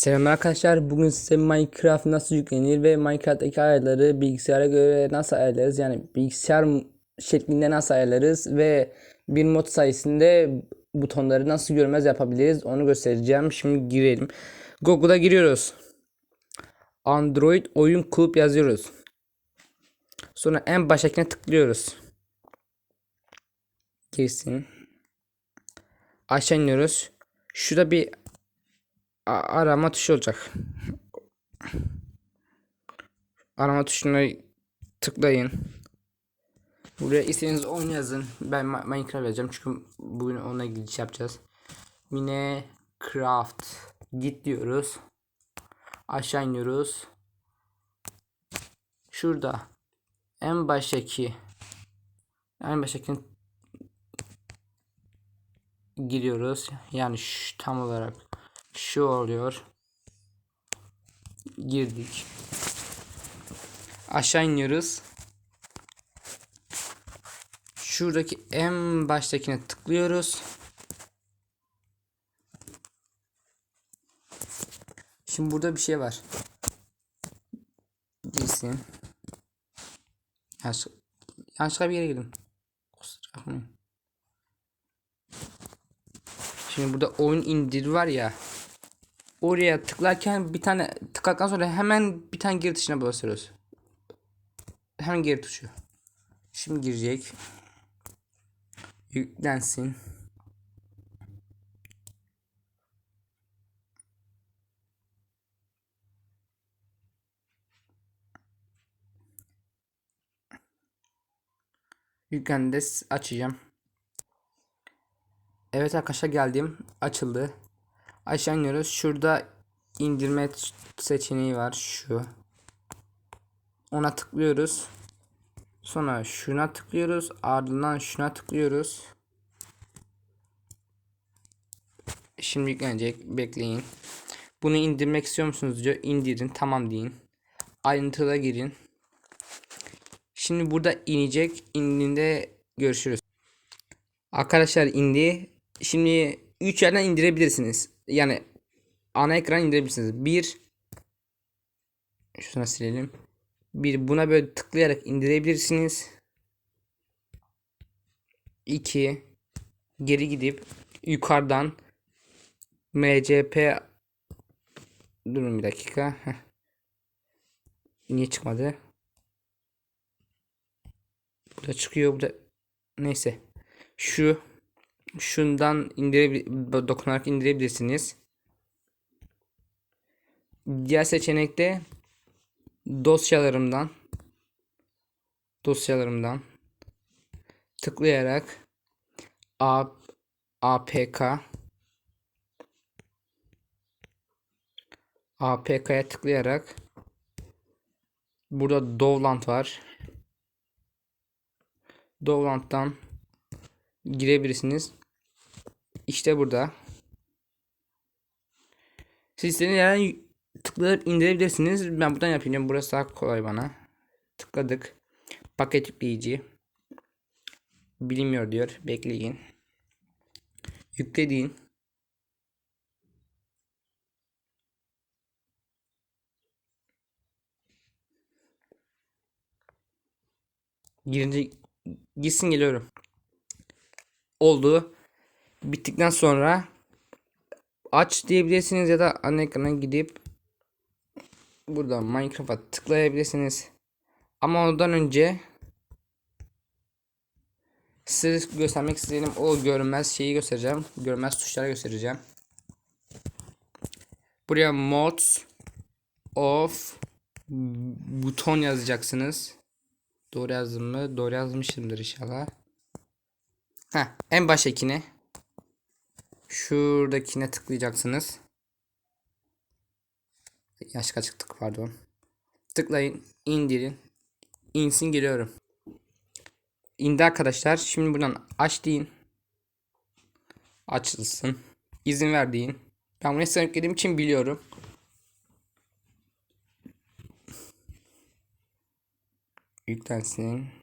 Selam arkadaşlar. Bugün size Minecraft nasıl yüklenir ve Minecraft'taki ayarları bilgisayara göre nasıl ayarlarız? Yani bilgisayar şeklinde nasıl ayarlarız ve bir mod sayesinde butonları nasıl görmez yapabiliriz onu göstereceğim. Şimdi girelim. Google'a giriyoruz. Android oyun kulüp yazıyoruz. Sonra en baştakine tıklıyoruz. Girsin. Aşağı iniyoruz. Şurada bir arama tuşu olacak. Arama tuşuna tıklayın. Buraya istediğiniz oyun yazın. Ben Minecraft yazacağım çünkü bugün onunla ilgili iş yapacağız. Minecraft git diyoruz. Aşağı iniyoruz. Şurada en baştaki en baştaki giriyoruz. Yani şu, tam olarak şu oluyor. Girdik. Aşağı iniyoruz. Şuradaki en baştakine tıklıyoruz. Şimdi burada bir şey var. Girsin. Yanlış, yanlışlıkla bir yere girdim. Kusura bakmayın. Şimdi burada oyun indir var ya. Oraya tıklarken bir tane tıkladıktan sonra hemen bir tane geri tuşuna basıyoruz. Hemen geri tuşu. Şimdi girecek. Yüklensin. Yüklendi. Açacağım. Evet arkadaşlar geldim. Açıldı. Aşağı iniyoruz. Şurada indirme seçeneği var. Şu. Ona tıklıyoruz. Sonra şuna tıklıyoruz. Ardından şuna tıklıyoruz. Şimdi yüklenecek. Bekleyin. Bunu indirmek istiyor musunuz diyor. İndirin. Tamam deyin. Ayrıntıda girin. Şimdi burada inecek. İndiğinde görüşürüz. Arkadaşlar indi. Şimdi 3 yerden indirebilirsiniz. Yani ana ekran indirebilirsiniz. Bir şuna silelim. Bir buna böyle tıklayarak indirebilirsiniz. 2 geri gidip yukarıdan MCP durun bir dakika. Heh. Niye çıkmadı? Burada çıkıyor burada. Neyse. Şu şundan indirebil dokunarak indirebilirsiniz. Diğer seçenekte dosyalarımdan dosyalarımdan tıklayarak A, APK APK'ya tıklayarak burada Dovland var. Dovland'dan girebilirsiniz. İşte burada. Siz istediğiniz tıklayıp indirebilirsiniz. Ben buradan yapayım. Burası daha kolay bana. Tıkladık. Paket yükleyici. Bilinmiyor diyor. Bekleyin. Yüklediğin. Girince gitsin geliyorum. Oldu. Bittikten sonra aç diyebilirsiniz ya da ana ekrana gidip burada Minecraft'a tıklayabilirsiniz. Ama ondan önce size göstermek istediğim o görünmez şeyi göstereceğim. Görünmez tuşları göstereceğim. Buraya mods of buton yazacaksınız. Doğru yazdım mı? Doğru yazmışımdır inşallah. Heh, en baştakine şuradakine tıklayacaksınız. Yaş açıklık pardon. Tıklayın, indirin. İnsin geliyorum. İndi arkadaşlar. Şimdi buradan aç deyin. Açılsın. İzin ver deyin. Ben bunu yüklediğim için biliyorum. Yüklensin.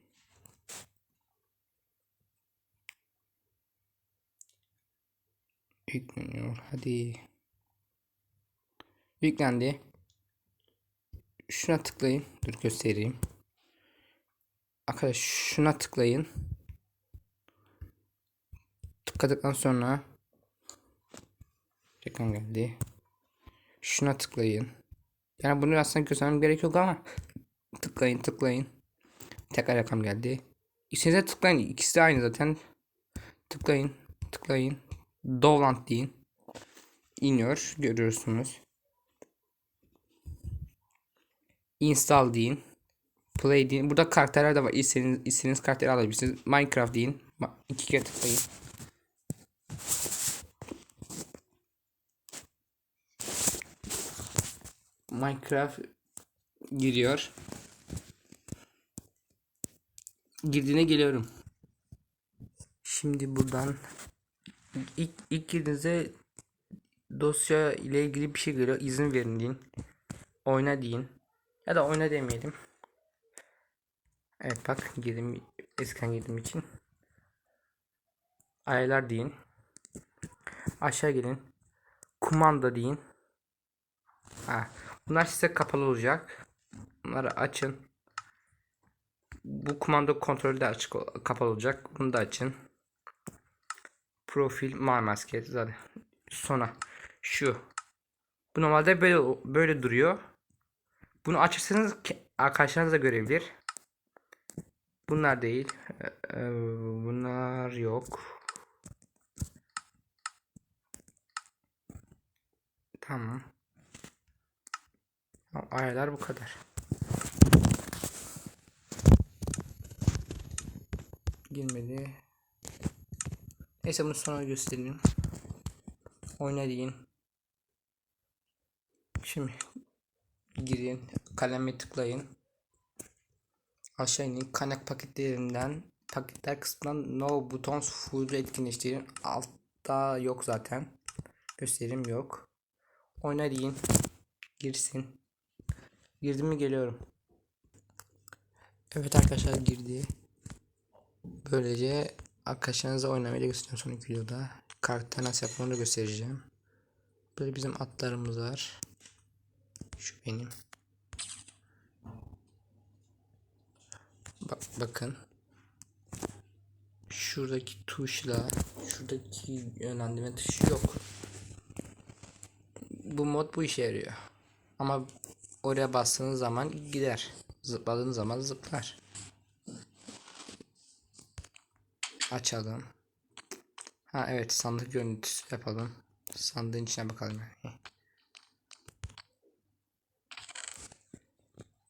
Yükleniyor. Hadi. Yüklendi. Şuna tıklayın. Dur göstereyim. Arkadaş şuna tıklayın. Tıkladıktan sonra reklam geldi. Şuna tıklayın. Yani bunu aslında göstermem gerek yok ama tıklayın tıklayın. Tekrar rakam geldi. İstediğinize tıklayın. İkisi de aynı zaten. Tıklayın. Tıklayın. Dovland deyin. İniyor. Görüyorsunuz. Install deyin. Play deyin. Burada karakterler de var. İstediğiniz, istediğiniz karakteri alabilirsiniz. Minecraft deyin. İki kere tıklayın. Minecraft giriyor. Girdiğine geliyorum. Şimdi buradan ilk, ilk girdiğinizde dosya ile ilgili bir şey geliyor. İzin verin deyin. Oyna deyin. Ya da oyna demeyelim. Evet bak girdim eskiden girdiğim için. Ayarlar deyin. Aşağı gelin. Kumanda deyin. Ha, bunlar size kapalı olacak. Bunları açın. Bu kumanda kontrolü de açık kapalı olacak. Bunu da açın. Profil mavi maske zaten. Sonra şu. Bu normalde böyle böyle duruyor. Bunu açırsanız ke- arkadaşlarınız da görebilir. Bunlar değil. Ee, bunlar yok. Tamam, Ayarlar bu kadar. Girmedi. Neyse bunu sonra göstereyim. Oyna deyin. Şimdi girin. Kaleme tıklayın. Aşağı inin. Kaynak paketlerinden paketler kısmından no buttons full etkinleştirin. Altta yok zaten. Gösterim yok. Oyna deyin. Girsin. Girdi mi geliyorum. Evet arkadaşlar girdi. Böylece arkadaşlarınızla oynamayı da göstereceğim sonraki videoda. Karakter nasıl yapıldığını da göstereceğim. Böyle bizim atlarımız var. Şu benim. Bak bakın. Şuradaki tuşla şuradaki yönlendirme tuşu yok. Bu mod bu işe yarıyor. Ama oraya bastığınız zaman gider. Zıpladığınız zaman zıplar. Açalım. Ha evet sandık görüntüsü yapalım. Sandığın içine bakalım.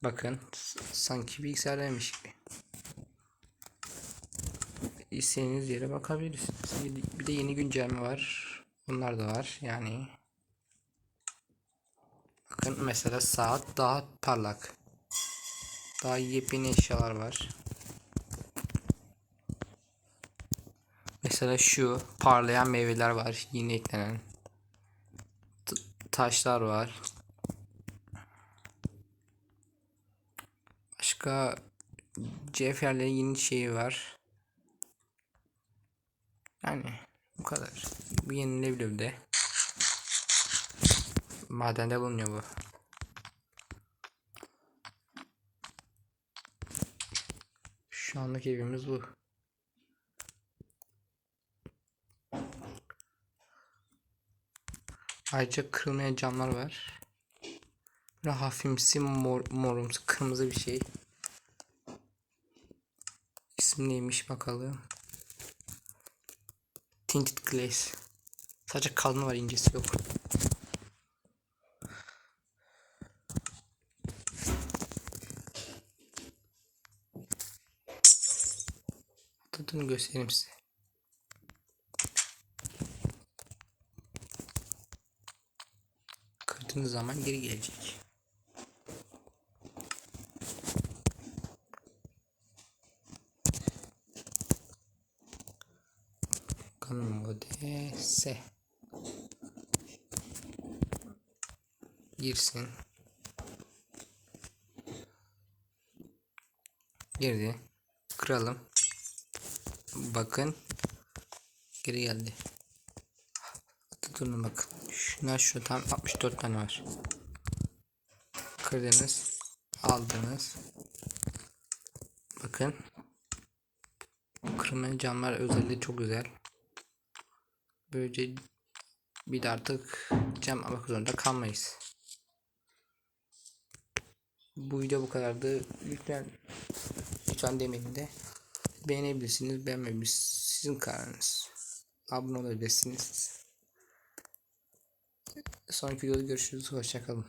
Bakın sanki bilgisayardaymış gibi. İstediğiniz yere bakabilirsiniz. Bir de yeni güncelleme var. Bunlar da var yani. Bakın mesela saat daha parlak. Daha yepyeni eşyalar var. Mesela şu parlayan meyveler var. Yeni eklenen. Taşlar var. Başka cevherlerin yeni şeyi var. Yani bu kadar. Bu yenilebiliyor bir de. Madende bulunuyor bu. Şu anlık evimiz bu. Ayrıca kırılmayan camlar var. Böyle hafifimsi mor, morumsu kırmızı bir şey. İsim neymiş bakalım. Tinted Glaze. Sadece kalını var incesi yok. Tadını göstereyim size. Kırdığınız zaman geri gelecek. Bakalım modese. Girsin. Girdi. Kıralım. Bakın. Geri geldi. Durun bakın. Şuna şu tam 64 tane var. kırdınız, aldınız. Bakın. Kırmızı camlar özelliği çok güzel. Böylece bir de artık cam almak zorunda kalmayız. Bu video bu kadardı. Lütfen lütfen demeyin de beğenebilirsiniz, beğenmeyebilirsiniz. Sizin kararınız. Abone olabilirsiniz. Sonraki videoda görüşürüz. Hoşçakalın.